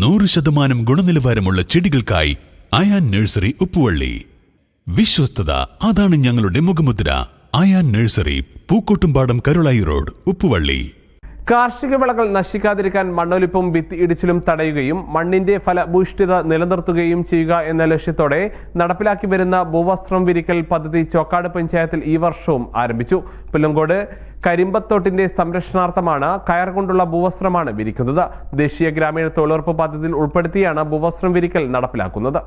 നൂറ് ശതമാനം ഗുണനിലവാരമുള്ള ചെടികൾക്കായി അയാൻ നഴ്സറി ഉപ്പുവള്ളി. വിശ്വസ്തത അതാണ് ഞങ്ങളുടെ മുഖമുദ്ര. Ayan nursery Pookkottumpadam Karulai road Uppuvalli. കാർഷിക വിളകൾ നശിക്കാതിരിക്കാൻ മണ്ണൊലിപ്പും ഭിത്തി ഇടിച്ചിലും തടയുകയും മണ്ണിന്റെ ഫലഭൂഷ്ഠിത നിലനിർത്തുകയും ചെയ്യുക എന്ന ലക്ഷ്യത്തോടെ നടപ്പിലാക്കി വരുന്ന ഭൂവസ്ത്രം വിരിക്കൽ പദ്ധതി ചോക്കാട് പഞ്ചായത്തിൽ ഈ വർഷവും ആരംഭിച്ചു. പുല്ലങ്കോട് കരിമ്പത്തോട്ടിന്റെ സംരക്ഷണാർത്ഥമാണ് കയർ കൊണ്ടുള്ള ഭൂവസ്ത്രമാണ് വിരിക്കുന്നത്. ദേശീയ ഗ്രാമീണ തൊഴിലുറപ്പ് പദ്ധതിയിൽ ഉൾപ്പെടുത്തിയാണ് ഭൂവസ്ത്രം വിരിക്കൽ നടപ്പിലാക്കുന്നത്.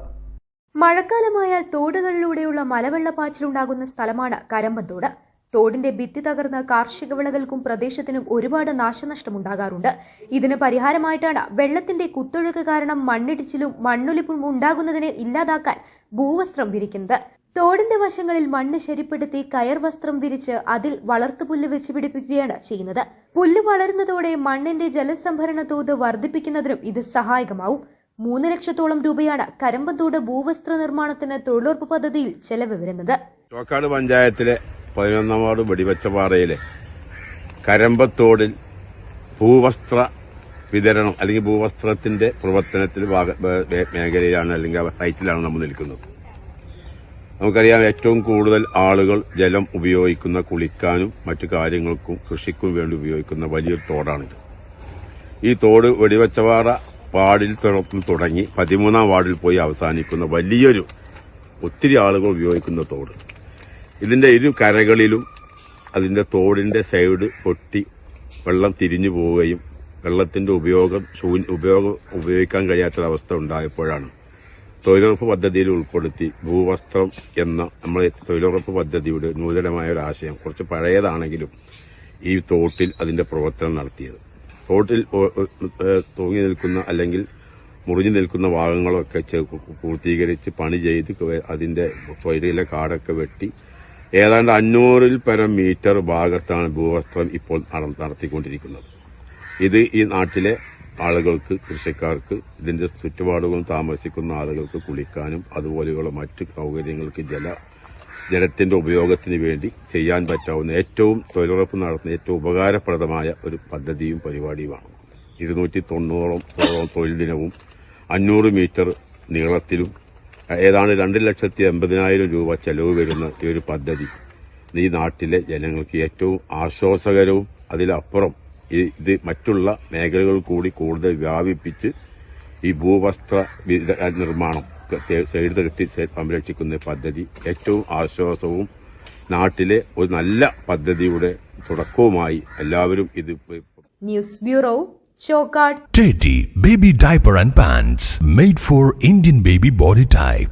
മഴക്കാലമായാൽ തോടുകളിലൂടെയുള്ള മലവെള്ളപ്പാച്ചിലുണ്ടാകുന്ന സ്ഥലമാണ് കരമ്പത്തോട് തോടിന്റെ ഭിത്തി തകർന്ന് കാർഷിക വിളകൾക്കും പ്രദേശത്തിനും ഒരുപാട് നാശനഷ്ടമുണ്ടാകാറുണ്ട് ഇതിന് പരിഹാരമായിട്ടാണ് വെള്ളത്തിന്റെ കുത്തൊഴുക്ക് കാരണം മണ്ണിടിച്ചിലും മണ്ണൊലിപ്പും ഉണ്ടാകുന്നതിനെ ഇല്ലാതാക്കാൻ ഭൂവസ്ത്രം വിരിക്കുന്നത്. തോടിന്റെ വശങ്ങളിൽ മണ്ണ് ശരിപ്പെടുത്തി കയർ വസ്ത്രം വിരിച്ച് അതിൽ വളർത്തുപുല്ല് വെച്ച് പിടിപ്പിക്കുകയാണ് ചെയ്യുന്നത്. പുല്ല് വളരുന്നതോടെ മണ്ണിന്റെ ജലസംഭരണ തോത് വർദ്ധിപ്പിക്കുന്നതിനും ഇത് സഹായകമാവും. മൂന്ന് ലക്ഷത്തോളം രൂപയാണ് കരമ്പത്തോട് ഭൂവസ്ത്ര നിർമ്മാണത്തിന് തൊഴിലുറപ്പ് പദ്ധതിയിൽ ചെലവ് വരുന്നത്. ചോക്കാട് പഞ്ചായത്തിലെ പതിനൊന്നാം വാർഡ് വെടിവച്ചപാറയിലെ കരമ്പത്തോടിൽ ഭൂവസ്ത്ര വിതരണം അല്ലെങ്കിൽ ഭൂവസ്ത്രത്തിന്റെ പ്രവർത്തനത്തിൽ മേഖലയിലാണ് അല്ലെങ്കിൽ സൈറ്റിലാണ് നമ്മൾ നിൽക്കുന്നത്. നമുക്കറിയാം ഏറ്റവും കൂടുതൽ ആളുകൾ ജലം ഉപയോഗിക്കുന്ന കുളിക്കാനും മറ്റു കാര്യങ്ങൾക്കും കൃഷിക്കും വേണ്ടി ഉപയോഗിക്കുന്ന വലിയൊരു തോടാണിത്. ഈ തോട് വെടിവച്ചവാറ വാർഡിൽ തുടങ്ങി പതിമൂന്നാം വാർഡിൽ പോയി അവസാനിക്കുന്ന വലിയൊരു ഒത്തിരി ആളുകൾ ഉപയോഗിക്കുന്ന തോട്. ഇതിന്റെ ഇരു കരകളിലും അതിന്റെ തോടിന്റെ സൈഡ് പൊട്ടി വെള്ളം തിരിഞ്ഞു പോവുകയും വെള്ളത്തിന്റെ ഉപയോഗം ഉപയോഗം ഉപയോഗിക്കാൻ കഴിയാത്തൊരവസ്ഥ ഉണ്ടായപ്പോഴാണ്. തൊഴിലുറപ്പ് പദ്ധതിയിൽ ഉൾപ്പെടുത്തി ഭൂവസ്ത്രം എന്ന നമ്മുടെ തൊഴിലുറപ്പ് പദ്ധതിയുടെ നൂതനമായ ഒരു ആശയം കുറച്ച് പഴയതാണെങ്കിലും ഈ തോട്ടിൽ അതിന്റെ പ്രവർത്തനം നടത്തിയത്. തോട്ടിൽ തൂങ്ങി നിൽക്കുന്ന അല്ലെങ്കിൽ മുറിഞ്ഞു നിൽക്കുന്ന ഭാഗങ്ങളൊക്കെ പൂർത്തീകരിച്ച് പണി ചെയ്ത് അതിന്റെ തൊഴിലിലെ കാടൊക്കെ വെട്ടി ഏതാണ്ട് അഞ്ഞൂറിൽ പരം മീറ്റർ ഭാഗത്താണ് ഭൂവസ്ത്രം ഇപ്പോൾ നട- നടത്തിക്കൊണ്ടിരിക്കുന്നത്. ഇത് ഈ നാട്ടിലെ ആളുകൾക്ക് കൃഷിക്കാർക്ക് ഇതിന്റെ ചുറ്റുപാടുകളും താമസിക്കുന്ന ആളുകൾക്ക് കുളിക്കാനും അതുപോലെയുള്ള മറ്റു സൗകര്യങ്ങൾക്ക് ജല ജലത്തിന്റെ ഉപയോഗത്തിന് വേണ്ടി ചെയ്യാൻ പറ്റാവുന്ന ഏറ്റവും തൊഴിലുറപ്പ് നടത്തുന്ന ഏറ്റവും ഉപകാരപ്രദമായ ഒരു പദ്ധതിയും പരിപാടിയുമാണ്. ഇരുന്നൂറ്റി തൊണ്ണൂറോളം തൊഴിൽ ദിനവും അഞ്ഞൂറ് മീറ്റർ നീളത്തിലും ഏതാണ്ട് രണ്ട് ലക്ഷത്തി എൺപതിനായിരം രൂപ ചെലവ് വരുന്ന ഈ ഒരു പദ്ധതി ഈ നാട്ടിലെ ജനങ്ങൾക്ക് ഏറ്റവും ആശ്വാസകരവും അതിലപ്പുറം ഇത് മറ്റുള്ള മേഖലകൾ കൂടി കൂടുതൽ വ്യാപിപ്പിച്ച് ഈ ഭൂവസ്ത്ര നിർമ്മാണം സൈഡ് കെട്ടി സംരക്ഷിക്കുന്ന പദ്ധതി ഏറ്റവും ആശ്വാസവും നാട്ടിലെ ഒരു നല്ല പദ്ധതിയുടെ തുടക്കവുമായി എല്ലാവരും ഇത് news bureau Chokkad Teddy Baby Diaper and Pants made for Indian baby body type.